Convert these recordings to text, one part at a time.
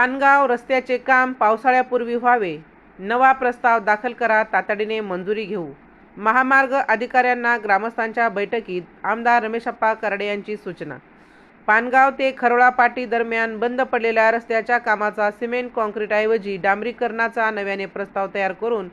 पानगाव रस्त्याचे काम पावसाळ्यापूर्वी व्हावे. नवा प्रस्ताव दाखल करा तातडीने मंजुरी घेऊ. महामार्ग अधिकाऱ्यांना ग्रामस्थांच्या बैठकीत आमदार रमेशप्पा करडे यांची सूचना. पानगाव ते खरोळा पाटी दरम्यान बंद पडलेल्या रस्त्याच्या कामाचा सिमेंट कॉन्क्रीटऐवजी डांबरीकरणाचा नव्याने प्रस्ताव तयार करून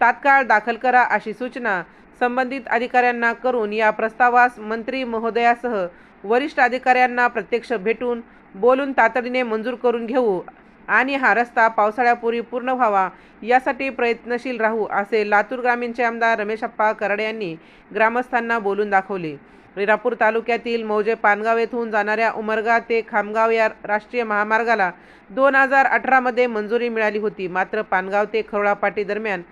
तात्काळ दाखल करा अशी सूचना संबंधित अधिकाऱ्यांना करून या प्रस्तावास मंत्री महोदयासह वरिष्ठ अधिकाऱ्यांना प्रत्यक्ष भेटून बोलून तातडीने मंजूर करून घेऊ आणि हा रस्ता पावसाळ्यापूर्वी पूर्ण व्हावा यासाठी प्रयत्नशील राहू असे लातूर ग्रामीणचे आमदार रमेशप्पा करडे यांनी ग्रामस्थांना बोलून दाखवले. रिरापूर तालुक्यातील मौजे पानगाव येथून जाणाऱ्या उमरगा ते खामगाव या राष्ट्रीय महामार्गाला दोन हजार अठरामध्ये मंजुरी मिळाली होती. मात्र पानगाव ते खरोळापाटी दरम्यान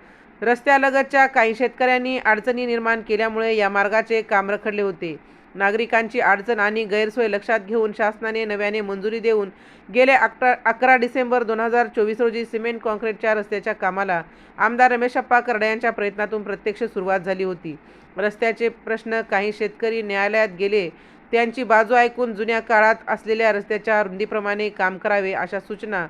रस्त्यालगतच्या काही शेतकऱ्यांनी अडचणी निर्माण केल्यामुळे या मार्गाचे काम रखडले होते. नागरिकांची अडचण आणि गैरसोय लक्षात घेऊन शासनाने नव्याने मंजुरी देऊन गेले अकरा अकरा डिसेंबर दोन हजार चोवीस रोजी सिमेंट कॉन्क्रीटच्या रस्त्याच्या कामाला आमदार रमेशप्पा करडे यांच्या प्रयत्नातून प्रत्यक्ष सुरुवात झाली होती. रस्त्याचे प्रश्न काही शेतकरी न्यायालयात गेले त्यांची बाजू ऐकून जुन्या काळात असलेल्या रस्त्याच्या रुंदीप्रमाणे काम करावे अशा सूचना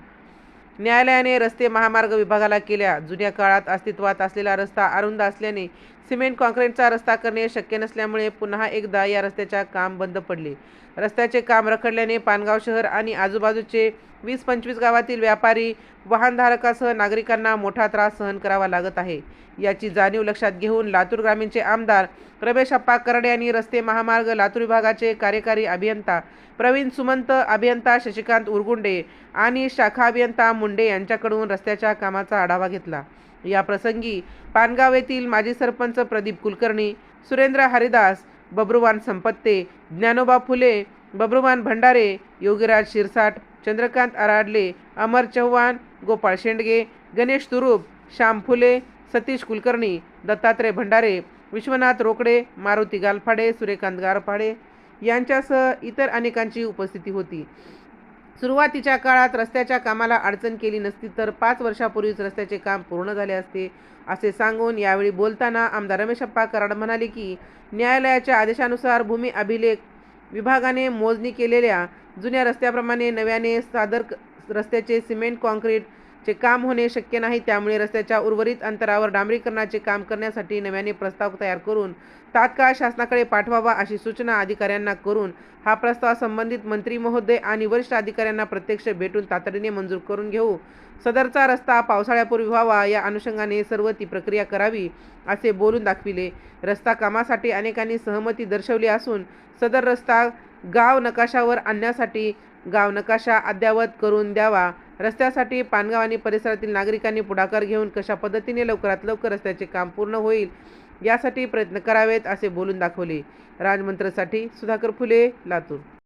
न्यायालयाने रस्ते महामार्ग विभागाला केल्या. जुन्या काळात अस्तित्वात असलेला रस्ता अरुंद असल्याने सिमेंट कॉन्क्रीटचा रस्ता करणे शक्य नसल्यामुळे पुन्हा एकदा या रस्त्याच्या काम बंद पडले. रस्त्याचे काम रखडल्याने पानगाव शहर आणि आजूबाजूचे वीस पंचवीस गावातील व्यापारी वाहनधारकासह नागरिकांना मोठा त्रास सहन करावा लागत आहे. याची जाणीव लक्षात घेऊन लातूर ग्रामीणचे आमदार रमेश अप्पा करडे यांनी रस्ते महामार्ग लातूर विभागाचे कार्यकारी अभियंता प्रवीण सुमंत अभियंता शशिकांत उरगुंडे आणि शाखा अभियंता मुंडे यांच्याकडून रस्त्याच्या कामाचा आढावा घेतला. या प्रसंगी पानगाव येथील माजी सरपंच प्रदीप कुलकर्णी सुरेंद्र हरिदास बब्रुवान संपत्ते ज्ञानोबा फुले बब्रुवान भंडारे योगीराज शिरसाट चंद्रकांत आराडले अमर चव्हाण गोपाळ शेंडगे गणेश तुरूप श्याम फुले सतीश कुलकर्णी दत्तात्रय भंडारे विश्वनाथ रोकडे मारुती गालफाडे सूर्यकांत गारफाडे यांच्यासह इतर अनेकांची उपस्थिती होती. सुरुवातीच्या काळात रस्त्याच्या कामाला अडचण केली नसती तर पाच वर्षापूर्वीच रस्त्याचे काम पूर्ण झाले असते. असे सांगून यावेळी बोलताना आमदार रमेशप्पा कराड म्हणाले की न्यायालयाच्या आदेशानुसार भूमी अभिलेख विभागाने मोजणी केलेल्या जुन्या रस्त्याप्रमाणे नव्याने सादर क- रस्त्याचे सिमेंट कॉन्क्रीटचे काम होणे शक्य नाही. त्यामुळे रस्त्याच्या उर्वरित अंतरावर डांबरीकरणाचे काम करण्यासाठी नव्याने प्रस्ताव तयार करून तात्काळ शासनाकडे पाठवावा अशी सूचना अधिकाऱ्यांना करून हा प्रस्ताव संबंधित मंत्री महोदय आणि वरिष्ठ अधिकाऱ्यांना प्रत्यक्ष भेटून तातडीने मंजूर करून घेऊ. सदरचा रस्ता पावसाळ्यापूर्वी व्हावा या अनुषंगाने सर्व ती प्रक्रिया करावी असे बोलून दाखविले. रस्ता कामासाठी अनेकांनी सहमती दर्शवली असून सदर रस्ता गाव नकाशावर आणण्यासाठी गाव नकाशा अद्ययावत करून द्यावा. रस्त्यासाठी पानगाव आणि परिसरातील नागरिकांनी पुढाकार घेऊन कशा पद्धतीने लवकरात लवकर रस्त्याचे काम पूर्ण होईल यासाठी प्रयत्न करावेत असे बोलून दाखवले. राजमंत्रसाठी सुधाकर फुले लातूर.